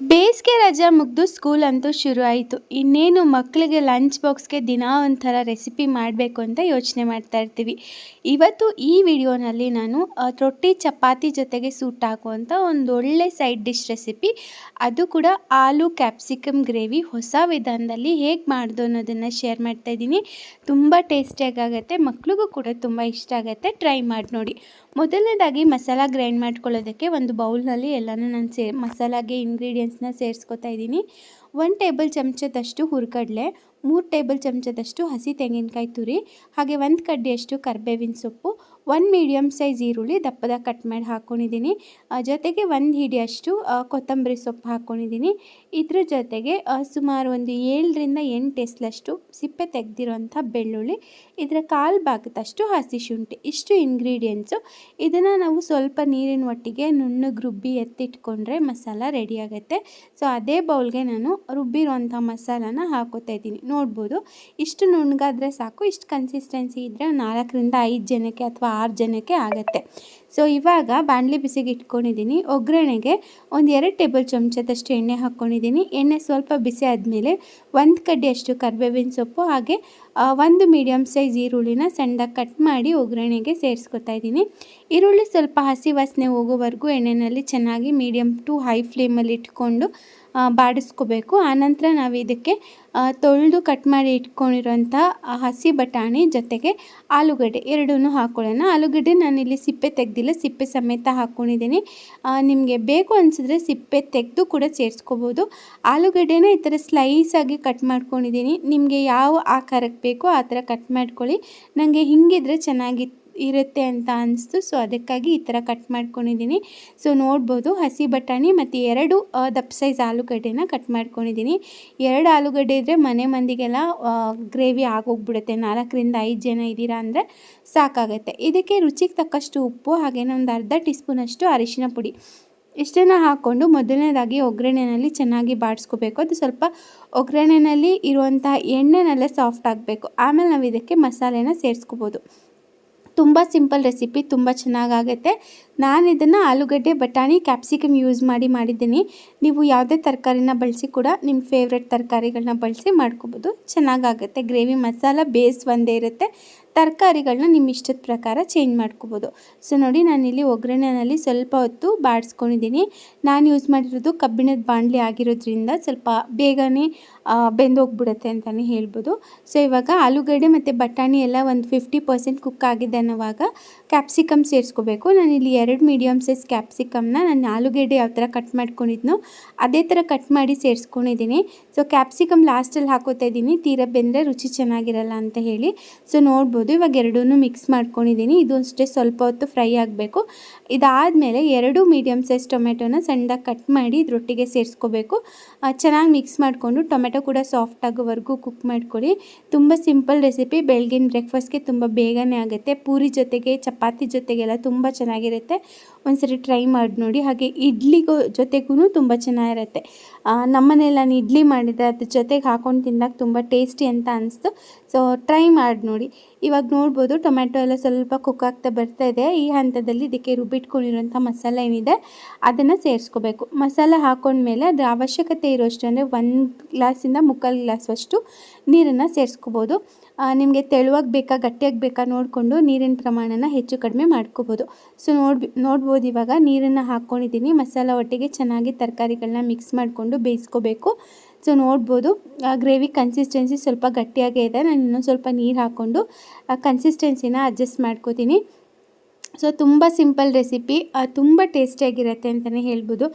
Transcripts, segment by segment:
ಬೇಸಿಗೆ ರಜಾ ಮುಗಿದು ಸ್ಕೂಲ್ ಅಂತೂ ಶುರು ಆಯಿತು ಇನ್ನೇನು ಮಕ್ಕಳಿಗೆ ಲಂಚ್ ಬಾಕ್ಸ್ಗೆ ದಿನ ಒಂಥರ ರೆಸಿಪಿ ಮಾಡಬೇಕು ಅಂತ ಯೋಚನೆ ಮಾಡ್ತಾ ಇರ್ತೀವಿ. ಇವತ್ತು ಈ ವಿಡಿಯೋನಲ್ಲಿ ನಾನು ರೊಟ್ಟಿ ಚಪಾತಿ ಜೊತೆಗೆ ಸೂಟ್ ಹಾಕುವಂಥ ಒಂದು ಒಳ್ಳೆ ಸೈಡ್ ಡಿಶ್ ರೆಸಿಪಿ. ಅದು ಕೂಡ ಆಲೂ ಕ್ಯಾಪ್ಸಿಕಮ್ ಗ್ರೇವಿ. ಹೊಸ ವಿಧಾನದಲ್ಲಿ ಹೇಗೆ ಮಾಡೋದು ಅನ್ನೋದನ್ನು ಶೇರ್ ಮಾಡ್ತಾ ಇದ್ದೀನಿ. ತುಂಬ ಟೇಸ್ಟಿಯಾಗಿ ಆಗುತ್ತೆ. ಮಕ್ಳಿಗೂ ಕೂಡ ತುಂಬ ಇಷ್ಟ ಆಗುತ್ತೆ. ಟ್ರೈ ಮಾಡಿ ನೋಡಿ. ಮೊದಲನೇದಾಗಿ ಮಸಾಲ ಗ್ರೈಂಡ್ ಮಾಡ್ಕೊಳ್ಳೋದಕ್ಕೆ ಒಂದು ಬೌಲ್ನಲ್ಲಿ ಎಲ್ಲನೂ ನಾನು ಸೇ, ಮಸಾಲಾಗೆ ಇಂಗ್ರೀಡಿಯೆಂಟ್ಸ್ನ ಸೇರಿಸ್ಕೊತಾ ಇದ್ದೀನಿ. ಒಂದು ಟೇಬಲ್ ಚಮಚದಷ್ಟು ಹುರ್ಗಡಲೆ, ಮೂರು ಟೇಬಲ್ ಚಮಚದಷ್ಟು ಹಸಿ ತೆಂಗಿನಕಾಯಿ ತುರಿ, ಹಾಗೆ ಒಂದು ಕಡ್ಡಿಯಷ್ಟು ಕರ್ಬೇವಿನ ಸೊಪ್ಪು, ಒಂದು ಮೀಡಿಯಮ್ ಸೈಜ್ ಈರುಳ್ಳಿ ದಪ್ಪದ ಕಟ್ ಮಾಡಿ ಹಾಕ್ಕೊಂಡಿದ್ದೀನಿ ಜೊತೆಗೆ ಒಂದು ಹಿಡಿಯಷ್ಟು ಕೊತ್ತಂಬರಿ ಸೊಪ್ಪು ಹಾಕ್ಕೊಂಡಿದ್ದೀನಿ ಇದ್ರ ಜೊತೆಗೆ ಸುಮಾರು ಒಂದು ಏಳರಿಂದ ಎಂಟು ಎಸ್ಲಷ್ಟು ಸಿಪ್ಪೆ ತೆಗೆದಿರೋಂಥ ಬೆಳ್ಳುಳ್ಳಿ, ಇದರ ಕಾಲು ಭಾಗದಷ್ಟು ಹಸಿ ಶುಂಠಿ, ಇಷ್ಟು ಇಂಗ್ರೀಡಿಯೆಂಟ್ಸು ಇದನ್ನು ನಾವು ಸ್ವಲ್ಪ ನೀರಿನ ಒಟ್ಟಿಗೆ ನುಣ್ಣಗೆ ರುಬ್ಬಿ ಎತ್ತಿಟ್ಕೊಂಡ್ರೆ ಮಸಾಲ ರೆಡಿ ಆಗುತ್ತೆ. ಸೊ ಅದೇ ಬೌಲ್ಗೆ ನಾನು ರುಬ್ಬಿರೋಂಥ ಮಸಾಲಾನ ಹಾಕೋತಾ ಇದ್ದೀನಿ. ನೋಡ್ಬೋದು, ಇಷ್ಟು ನುಣ್ಣಗಾದರೆ ಸಾಕು, ಇಷ್ಟು ಕನ್ಸಿಸ್ಟೆನ್ಸಿ ಇದ್ದರೆ ನಾಲ್ಕರಿಂದ ಐದು ಜನಕ್ಕೆ ಅಥವಾ ಆರು ಜನಕ್ಕೆ ಆಗುತ್ತೆ. ಸೊ ಇವಾಗ ಬಾಣಲಿ ಬಿಸಿಗೆ ಇಟ್ಕೊಂಡಿದ್ದೀನಿ. ಒಗ್ಗರಣೆಗೆ ಒಂದು ಎರಡು ಟೇಬಲ್ ಚಮಚದಷ್ಟು ಎಣ್ಣೆ ಹಾಕ್ಕೊಂಡಿದ್ದೀನಿ ಎಣ್ಣೆ ಸ್ವಲ್ಪ ಬಿಸಿ ಆದಮೇಲೆ ಒಂದು ಕಡ್ಡಿಯಷ್ಟು ಕರಿಬೇವಿನ ಸೊಪ್ಪು ಹಾಗೆ ಒಂದು ಮೀಡಿಯಮ್ ಸೈಜ್ ಈರುಳ್ಳಿನ ಸಣ್ಣದಾಗಿ ಕಟ್ ಮಾಡಿ ಒಗ್ಗರಣೆಗೆ ಸೇರಿಸ್ಕೊತಾ ಇದ್ದೀನಿ. ಈರುಳ್ಳಿ ಸ್ವಲ್ಪ ಹಸಿ ವಾಸನೆ ಹೋಗೋವರೆಗೂ ಎಣ್ಣೆಯಲ್ಲಿ ಚೆನ್ನಾಗಿ ಮೀಡಿಯಮ್ ಟು ಹೈ ಫ್ಲೇಮಲ್ಲಿ ಇಟ್ಕೊಂಡು ಬಾಡಿಸ್ಕೋಬೇಕು. ಆನಂತರ ನಾವು ಇದಕ್ಕೆ ತೊಳೆದು ಕಟ್ ಮಾಡಿ ಇಟ್ಕೊಂಡಿರೋಂಥ ಹಸಿ ಬಟಾಣಿ ಜೊತೆಗೆ ಆಲೂಗಡ್ಡೆ ಎರಡೂ ಹಾಕ್ಕೊಳ್ಳೋಣ ಆಲೂಗಡ್ಡೆ ನಾನಿಲ್ಲಿ ಸಿಪ್ಪೆ ತೆಗ್ದಿಲ್ಲ, ಸಿಪ್ಪೆ ಸಮೇತ ಹಾಕ್ಕೊಂಡಿದ್ದೀನಿ ನಿಮಗೆ ಬೇಕು ಅನಿಸಿದ್ರೆ ಸಿಪ್ಪೆ ತೆಗೆದು ಕೂಡ ಸೇರಿಸ್ಕೋಬೋದು. ಆಲೂಗಡ್ಡೆನ ಈ ಥರ ಸ್ಲೈಸಾಗಿ ಕಟ್ ಮಾಡ್ಕೊಂಡಿದ್ದೀನಿ. ನಿಮಗೆ ಯಾವ ಆಕಾರಕ್ಕೆ ಬೇಕೋ ಆ ಥರ ಕಟ್ ಮಾಡ್ಕೊಳ್ಳಿ. ನನಗೆ ಹಿಂಗಿದ್ರೆ ಚೆನ್ನಾಗಿ ಇರುತ್ತೆ ಅಂತ ಅನಿಸ್ತು. ಸೊ ಅದಕ್ಕಾಗಿ ಈ ಥರ ಕಟ್ ಮಾಡ್ಕೊಂಡಿದ್ದೀನಿ. ಸೊ ನೋಡ್ಬೋದು ಹಸಿ ಬಟಾಣಿ ಮತ್ತು ಎರಡು ದಪ್ಪ ಸೈಜ್ ಆಲೂಗಡ್ಡೆನ ಕಟ್ ಮಾಡ್ಕೊಂಡಿದ್ದೀನಿ. ಎರಡು ಆಲೂಗಡ್ಡೆ ಇದ್ದರೆ ಮನೆ ಮಂದಿಗೆಲ್ಲ ಗ್ರೇವಿ ಆಗೋಗ್ಬಿಡುತ್ತೆ. ನಾಲ್ಕರಿಂದ ಐದು ಜನ ಇದ್ದೀರಾ ಅಂದರೆ ಸಾಕಾಗುತ್ತೆ. ಇದಕ್ಕೆ ರುಚಿಗೆ ತಕ್ಕಷ್ಟು ಉಪ್ಪು, ಹಾಗೇನೆ ಒಂದು ಅರ್ಧ ಟೀ ಸ್ಪೂನಷ್ಟು ಅರಿಶಿನ ಪುಡಿ. ಇಷ್ಟನ್ನು ಹಾಕ್ಕೊಂಡು ಮೊದಲನೇದಾಗಿ ಒಗ್ಗರಣೆಯಲ್ಲಿ ಚೆನ್ನಾಗಿ ಬಾಡಿಸ್ಕೋಬೇಕು. ಅದು ಸ್ವಲ್ಪ ಒಗ್ಗರಣೆಯಲ್ಲಿ ಇರುವಂಥ ಎಣ್ಣೆನಲ್ಲೇ ಸಾಫ್ಟ್ ಆಗಬೇಕು. ಆಮೇಲೆ ನಾವು ಇದಕ್ಕೆ ಮಸಾಲೆನ ಸೇರಿಸ್ಕೋಬೋದು. ತುಂಬ ಸಿಂಪಲ್ ರೆಸಿಪಿ, ತುಂಬ ಚೆನ್ನಾಗಾಗುತ್ತೆ ನಾನು ಇದನ್ನು ಆಲೂಗಡ್ಡೆ, ಬಟಾಣಿ, ಕ್ಯಾಪ್ಸಿಕಮ್ ಯೂಸ್ ಮಾಡಿ ಮಾಡಿದ್ದೀನಿ. ನೀವು ಯಾವುದೇ ತರಕಾರಿನ ಬಳಸಿ ಕೂಡ ನಿಮ್ಮ ಫೇವ್ರೆಟ್ ತರಕಾರಿಗಳನ್ನ ಬಳಸಿ ಮಾಡ್ಕೋಬೋದು. ಚೆನ್ನಾಗಾಗುತ್ತೆ. ಗ್ರೇವಿ ಮಸಾಲ ಬೇಸ್ ಒಂದೇ ಇರುತ್ತೆ. ತರಕಾರಿಗಳನ್ನ ನಿಮ್ಮ ಇಷ್ಟದ ಪ್ರಕಾರ ಚೇಂಜ್ ಮಾಡ್ಕೋಬೋದು. ಸೊ ನೋಡಿ ನಾನಿಲ್ಲಿ ಒಗ್ಗರಣೆನಲ್ಲಿ ಸ್ವಲ್ಪ ಹೊತ್ತು ಬಾಡಿಸ್ಕೊಂಡಿದ್ದೀನಿ. ನಾನು ಯೂಸ್ ಮಾಡಿರೋದು ಕಬ್ಬಿಣದ ಬಾಣಲಿ ಆಗಿರೋದ್ರಿಂದ ಸ್ವಲ್ಪ ಬೇಗನೆ ಬೆಂದೋಗ್ಬಿಡುತ್ತೆ ಅಂತಲೇ ಹೇಳ್ಬೋದು. ಸೊ ಇವಾಗ ಆಲೂಗಡ್ಡೆ ಮತ್ತು ಬಟಾಣಿ ಎಲ್ಲ ಒಂದು ಫಿಫ್ಟಿ ಪರ್ಸೆಂಟ್ ಕುಕ್ ಆಗಿದೆ ಅನ್ನೋವಾಗ ಕ್ಯಾಪ್ಸಿಕಮ್ ಸೇರಿಸ್ಕೋಬೇಕು. ನಾನಿಲ್ಲಿ ಎರಡು ಮೀಡಿಯಮ್ ಸೈಜ್ ಕ್ಯಾಪ್ಸಿಕಮ್ನ ನಾನು ಆಲೂಗಡ್ಡೆ ಯಾವ ಥರ ಕಟ್ ಮಾಡ್ಕೊಂಡಿದ್ನೋ ಅದೇ ಥರ ಕಟ್ ಮಾಡಿ ಸೇರಿಸ್ಕೊಂಡಿದ್ದೀನಿ. ಸೊ ಕ್ಯಾಪ್ಸಿಕಮ್ ಲಾಸ್ಟಲ್ಲಿ ಹಾಕೋತಾ ಇದ್ದೀನಿ. ತೀರಾ ಬೆಂದರೆ ರುಚಿ ಚೆನ್ನಾಗಿರಲ್ಲ ಅಂತ ಹೇಳಿ. ಸೊ ನೋಡ್ಬೋದು. ಇವಾಗ ಎರಡೂ ಮಿಕ್ಸ್ ಮಾಡ್ಕೊಂಡಿದ್ದೀನಿ ಇದು ಅಷ್ಟೇ ಸ್ವಲ್ಪ ಹೊತ್ತು ಫ್ರೈ ಆಗಬೇಕು. ಇದಾದಮೇಲೆ ಎರಡು ಮೀಡಿಯಮ್ ಸೈಜ್ ಟೊಮೆಟೊನ ಸಣ್ಣದಾಗಿ ಕಟ್ ಮಾಡಿ ಇದ್ರೊಟ್ಟಿಗೆ ಸೇರಿಸ್ಕೋಬೇಕು. ಚೆನ್ನಾಗಿ ಮಿಕ್ಸ್ ಮಾಡಿಕೊಂಡು ಟೊಮೆಟೊ ಕೂಡ ಸಾಫ್ಟ್ ಆಗೋವರೆಗೂ ಕುಕ್ ಮಾಡ್ಕೊಳ್ಳಿ. ತುಂಬ ಸಿಂಪಲ್ ರೆಸಿಪಿ ಬೆಳಗಿನ ಬ್ರೇಕ್ಫಾಸ್ಟ್ಗೆ ತುಂಬ ಬೇಗನೆ ಆಗುತ್ತೆ. ಪೂರಿ ಜೊತೆಗೆ, ಚಪಾತಿ ಜೊತೆಗೆಲ್ಲ ತುಂಬ ಚೆನ್ನಾಗಿರುತ್ತೆ. ಒಂದ್ಸರಿ ಟ್ರೈ ಮಾಡಿ ನೋಡಿ. ಹಾಗೆ ಇಡ್ಲಿಗೂ ಜೊತೆಗೂ ತುಂಬ ಚೆನ್ನಾಗಿರುತ್ತೆ. ಆ, ನಮ್ಮನೇಲಿ ನಾನು ಇಡ್ಲಿ ಮಾಡಿದ್ದೆ ಅದ್ರ ಜೊತೆಗೆ ಹಾಕೊಂಡು ತಿಂದಾಗ ತುಂಬ ಟೇಸ್ಟಿ ಅಂತ ಅನಿಸ್ತು. ಸೊ ಟ್ರೈ ಮಾಡಿ ನೋಡಿ. ಇವಾಗ ನೋಡ್ಬೋದು ಟೊಮ್ಯಾಟೊ ಎಲ್ಲ ಸ್ವಲ್ಪ ಕುಕ್ ಆಗ್ತಾ ಬರ್ತಾ ಇದೆ. ಈ ಹಂತದಲ್ಲಿ ಇದಕ್ಕೆ ರುಬ್ಬಿಟ್ಕೊಂಡಿರೋಂಥ ಮಸಾಲೆ ಏನಿದೆ ಅದನ್ನು ಸೇರಿಸ್ಕೋಬೇಕು. ಮಸಾಲ ಹಾಕೊಂಡ್ಮೇಲೆ ಅದರ ಅವಶ್ಯಕತೆ ಇರೋಷ್ಟು ಅಂದರೆ ಒಂದು ಗ್ಲಾಸಿಂದ ಮುಕ್ಕಾಲು ಗ್ಲಾಸಷ್ಟು ನೀರನ್ನು ಸೇರಿಸ್ಕೋಬೋದು. ನಿಮಗೆ ತೆಳುವಾಗಿ ಬೇಕಾ, ಗಟ್ಟಿಯಾಗಿ ಬೇಕಾ ನೋಡಿಕೊಂಡು ನೀರಿನ ಪ್ರಮಾಣನ ಹೆಚ್ಚು ಕಡಿಮೆ ಮಾಡ್ಕೋಬೋದು. ಸೊ ನೋಡಿ ನೋಡ್ಬೋದು ಇವಾಗ ನೀರನ್ನು ಹಾಕ್ಕೊಂಡಿದ್ದೀನಿ ಮಸಾಲ ಒಟ್ಟಿಗೆ ಚೆನ್ನಾಗಿ ತರಕಾರಿಗಳನ್ನ ಮಿಕ್ಸ್ ಮಾಡಿಕೊಂಡು ಬೇಯಿಸ್ಕೋಬೇಕು. ಸೊ ನೋಡ್ಬೋದು. ಗ್ರೇವಿ ಕನ್ಸಿಸ್ಟೆನ್ಸಿ ಸ್ವಲ್ಪ ಗಟ್ಟಿಯಾಗೇ ಇದೆ. ನಾನು ಇನ್ನೊಂದು ಸ್ವಲ್ಪ ನೀರು ಹಾಕ್ಕೊಂಡು ಕನ್ಸಿಸ್ಟೆನ್ಸಿನ ಅಡ್ಜಸ್ಟ್ ಮಾಡ್ಕೋತೀನಿ. ಸೊ ತುಂಬ ಸಿಂಪಲ್ ರೆಸಿಪಿ ತುಂಬ ಟೇಸ್ಟಿಯಾಗಿರುತ್ತೆ ಅಂತಲೇ ಹೇಳ್ಬೋದು.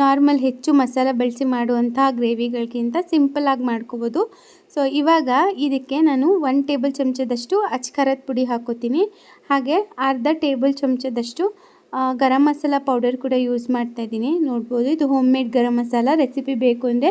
ನಾರ್ಮಲ್ ಹೆಚ್ಚು ಮಸಾಲ ಬಳಸಿ ಮಾಡುವಂತಹ ಗ್ರೇವಿಗಳಿಗಿಂತ ಸಿಂಪಲ್ಲಾಗಿ ಮಾಡ್ಕೋಬೋದು. ಸೊ ಇವಾಗ ಇದಕ್ಕೆ ನಾನು ಒನ್ ಟೇಬಲ್ ಚಮಚದಷ್ಟು ಅಚ್ಕಾರದ ಪುಡಿ ಹಾಕೋತೀನಿ. ಹಾಗೆ ಅರ್ಧ ಟೇಬಲ್ ಚಮಚದಷ್ಟು ಗರಂ ಮಸಾಲ ಪೌಡರ್ ಕೂಡ ಯೂಸ್ ಮಾಡ್ತಾ ಇದ್ದೀನಿ. ನೋಡ್ಬೋದು, ಇದು home made garam masala. Recipe ಬೇಕು ಅಂದರೆ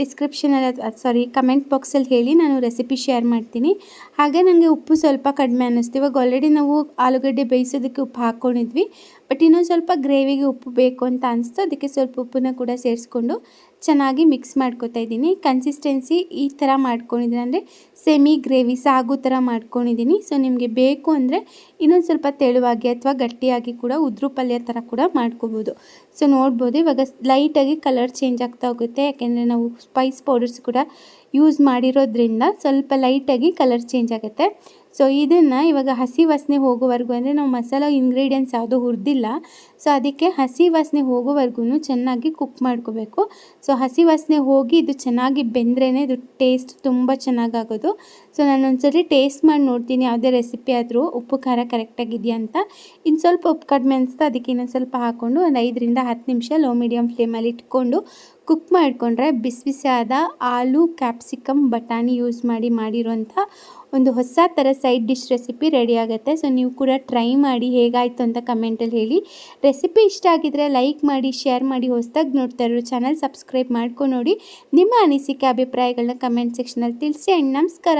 ಡಿಸ್ಕ್ರಿಪ್ಷನಲ್ಲಿ ಸಾರಿ ಕಮೆಂಟ್ ಬಾಕ್ಸಲ್ಲಿ ಹೇಳಿ ನಾನು ರೆಸಿಪಿ ಶೇರ್ ಮಾಡ್ತೀನಿ. ಹಾಗೆ ನನಗೆ ಉಪ್ಪು ಸ್ವಲ್ಪ ಕಡಿಮೆ ಅನ್ನಿಸ್ತು. ಇವಾಗ ಆಲ್ರೆಡಿ ನಾವು ಆಲೂಗಡ್ಡೆ ಬೇಯಿಸೋದಕ್ಕೆ ಉಪ್ಪು ಹಾಕ್ಕೊಂಡಿದ್ವಿ ಬಟ್ ಇನ್ನೊಂದು ಸ್ವಲ್ಪ ಗ್ರೇವಿಗೆ ಉಪ್ಪು ಬೇಕು ಅಂತ ಅನಿಸ್ತು. ಅದಕ್ಕೆ ಸ್ವಲ್ಪ ಉಪ್ಪನ್ನ ಕೂಡ ಸೇರಿಸ್ಕೊಂಡು ಚೆನ್ನಾಗಿ ಮಿಕ್ಸ್ ಮಾಡ್ಕೊತಾ ಇದ್ದೀನಿ. ಕನ್ಸಿಸ್ಟೆನ್ಸಿ ಈ ಥರ ಮಾಡ್ಕೊಂಡಿದ್ದೀನಿ ಅಂದರೆ ಸೆಮಿ ಗ್ರೇವಿ ಸಾಗು ಥರ ಮಾಡ್ಕೊಂಡಿದ್ದೀನಿ. ಸೊ ನಿಮಗೆ ಬೇಕು ಅಂದರೆ ಇನ್ನೊಂದು ಸ್ವಲ್ಪ ತೆಳುವಾಗಿ ಅಥವಾ ಗಟ್ಟಿಯಾಗಿ ಕೂಡ, ಉದ್ರು ಪಲ್ಯ ಥರ ಕೂಡ ಮಾಡ್ಕೋಬೋದು. ಸೊ ನೋಡ್ಬೋದು. ಇವಾಗ ಲೈಟಾಗಿ ಕಲರ್ ಚೇಂಜ್ ಆಗ್ತಾ ಹೋಗುತ್ತೆ. ಯಾಕೆಂದರೆ ನಾವು ಸ್ಪೈಸ್ ಪೌಡರ್ಸ್ ಕೂಡ ಯೂಸ್ ಮಾಡಿರೋದ್ರಿಂದ ಸ್ವಲ್ಪ ಲೈಟಾಗಿ ಕಲರ್ ಚೇಂಜ್ ಆಗುತ್ತೆ. ಸೊ ಇದನ್ನು ಇವಾಗ ಹಸಿ ವಾಸನೆ ಹೋಗೋವರೆಗೂ ಅಂದರೆ ನಾವು ಮಸಾಲ ಇಂಗ್ರೀಡಿಯೆಂಟ್ಸ್ ಯಾವುದು ಹುರಿದಿಲ್ಲ ಗೊತ್ತಿಲ್ಲ ಸೊ ಅದಕ್ಕೆ ಹಸಿ ವಾಸನೆ ಹೋಗೋವರೆಗೂ ಚೆನ್ನಾಗಿ ಕುಕ್ ಮಾಡ್ಕೋಬೇಕು. ಸೊ ಹಸಿ ವಾಸನೆ ಹೋಗಿ ಇದು ಚೆನ್ನಾಗಿ ಬೆಂದ್ರೇ ಇದು ಟೇಸ್ಟ್ ತುಂಬ ಚೆನ್ನಾಗಾಗೋದು. ಸೊ ನಾನು ಒಂದ್ಸರಿ ಟೇಸ್ಟ್ ಮಾಡಿ ನೋಡ್ತೀನಿ ಯಾವುದೇ ರೆಸಿಪಿ ಆದರೂ ಉಪ್ಪು, ಖಾರ ಕರೆಕ್ಟಾಗಿದೆಯಾ ಅಂತ. ಇನ್ನು ಸ್ವಲ್ಪ ಉಪ್ಪು ಕಡಿಮೆ ಅನಿಸ್ತಾ ಅದಕ್ಕೆ ಇನ್ನೊಂದು ಸ್ವಲ್ಪ ಹಾಕ್ಕೊಂಡು ಒಂದು ಐದರಿಂದ ಹತ್ತು ನಿಮಿಷ ಲೋ ಮೀಡಿಯಮ್ ಫ್ಲೇಮಲ್ಲಿ ಇಟ್ಕೊಂಡು ಕುಕ್ ಮಾಡಿಕೊಂಡ್ರೆ ಬಿಸಿ ಬಿಸಿಯಾದ ಆಲೂ ಕ್ಯಾಪ್ಸಿಕಮ್ ಬಟಾಣಿ ಯೂಸ್ ಮಾಡಿ ಮಾಡಿರೋಂಥ ಒಂದು ಹೊಸ ಥರ ಸೈಡ್ ಡಿಶ್ ರೆಸಿಪಿ ರೆಡಿ ಆಗುತ್ತೆ. ಸೊ ನೀವು ಕೂಡ ಟ್ರೈ ಮಾಡಿ ಹೇಗಾಯಿತು ಅಂತ ಕಮೆಂಟಲ್ಲಿ ಹೇಳಿ. ರೆಸಿಪಿ ಇಷ್ಟ ಆಗಿದ್ರೆ ಲೈಕ್ ಮಾಡಿ, ಶೇರ್ ಮಾಡಿ, ಹೊಸ್ದಾಗಿ ನೋಡ್ತಾ ಇರೋ ಚಾನಲ್ ಸಬ್ಸ್ಕ್ರೈಬ್ ಮಾಡ್ಕೊಂಡು ನೋಡಿ. ನಿಮ್ಮ ಅನಿಸಿಕೆ ಅಭಿಪ್ರಾಯಗಳನ್ನ ಕಮೆಂಟ್ ಸೆಕ್ಷನಲ್ಲಿ ತಿಳಿಸಿ. ಆ್ಯಂಡ್ ನಮಸ್ಕಾರ.